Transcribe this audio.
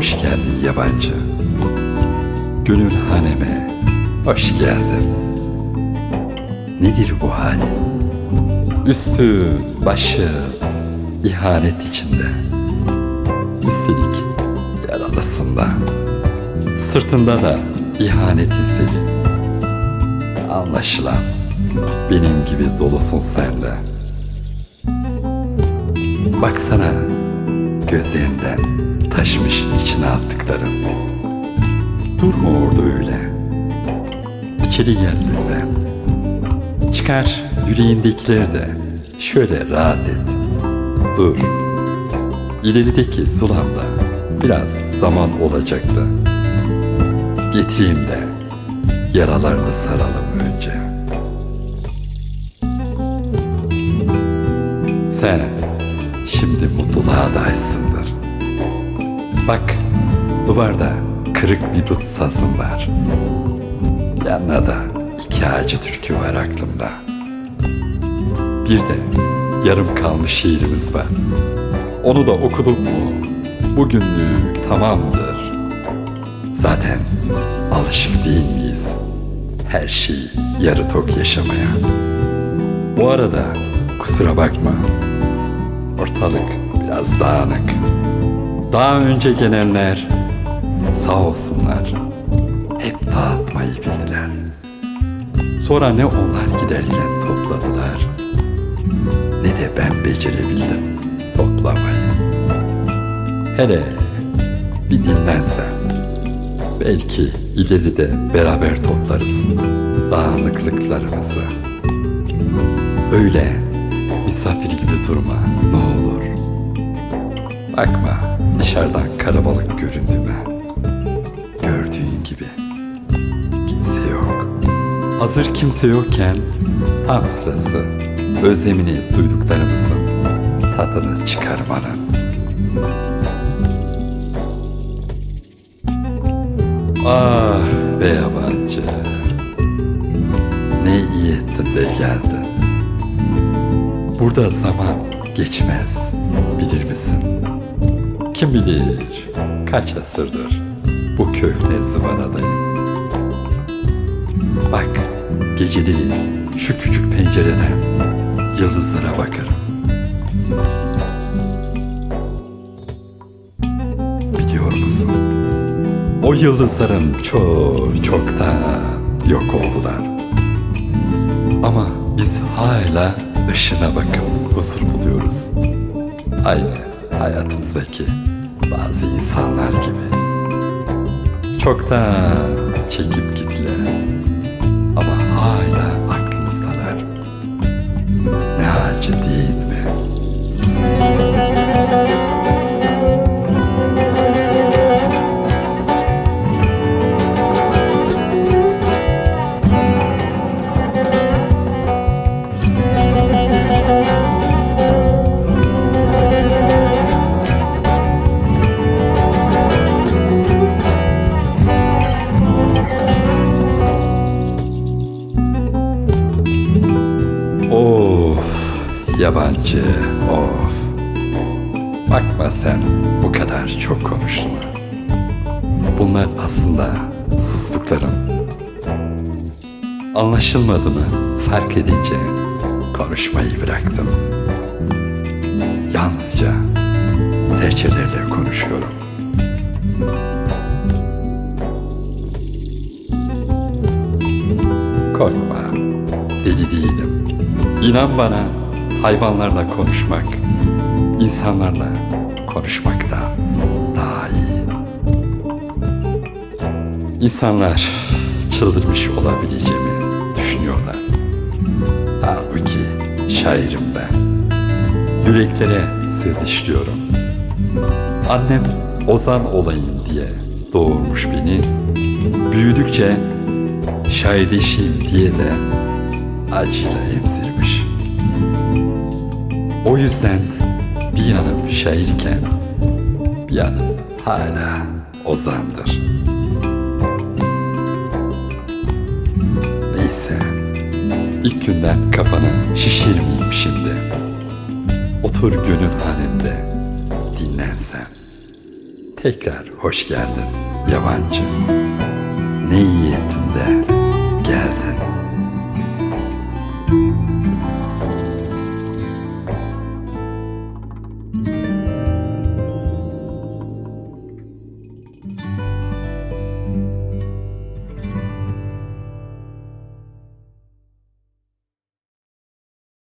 Hoş geldin yabancı. Gönül haneme hoş geldin. Nedir bu halin? Üstü, başı ihanet içinde. Üstelik yaralısında. Sırtında da ihanet izleri. Anlaşılan benim gibi dolusun sen de. Baksana gözlerinden taşmış içine attıklarım. Durma orada öyle. İçeri gel lütfen. Çıkar yüreğindekileri de şöyle rahat et. Dur. İlerideki sulamda biraz zaman olacaktı. Getireyim de yaralarını saralım önce. Sen şimdi mutluluğa adaysındır. Bak duvarda kırık bir dut sazım var. Yanına da iki ağacı türkü var aklımda. Bir de yarım kalmış şiirimiz var. Onu da okuduk mu bugünlük tamamdır. Zaten alışık değil miyiz her şeyi yarı tok yaşamaya? Bu arada kusura bakma. Ortalık biraz dağınık. Daha önce gelenler sağ olsunlar hep dağıtmayı bildiler. Sonra ne onlar giderken topladılar ne de ben becerebildim toplamayı. Hele bir dinlensen belki ileride beraber toplarız dağınıklıklarımızı. Öyle misafir gibi durma ne olur. Bakma dışarıdan karabalık göründüğüme. Gördüğün gibi kimse yok. Hazır kimse yokken tam sırası özlemini duyduklarımızın tadını çıkarmanın. Ah be yabancı. Ne iyi ettin de geldin. Burada zaman geçmez, bilir misin? Kim bilir kaç asırdır bu köhne zıvanadayım. Bak geceleri şu küçük pencereden yıldızlara bakarım. Biliyor musun? O yıldızların çok çoktan yok oldular. Ama biz hala ışına bakıp huzur buluyoruz. Aynı hayatımızdaki bazı insanlar gibi. Çoktan çekip yabancı of. Bakma sen bu kadar çok konuştun. Bunlar aslında sustuklarım. Anlaşılmadı mı fark edince konuşmayı bıraktım. Yalnızca serçelerle konuşuyorum. Korkma, deli değilim. İnan bana hayvanlarla konuşmak, insanlarla konuşmak da daha iyi. İnsanlar çıldırmış olabileceğimi düşünüyorlar. Halbuki şairim ben. Yüreklere söz işliyorum. Annem ozan olayım diye doğurmuş beni. Büyüdükçe şairleşeyim diye de acıyla emzirmiş. O yüzden bir yanım şairken bir yanım hala ozandır. Neyse, ilk günden kafanı şişirmeyeyim şimdi. Otur gönül halimde, dinlensen. Tekrar hoş geldin yabancı. Ne iyi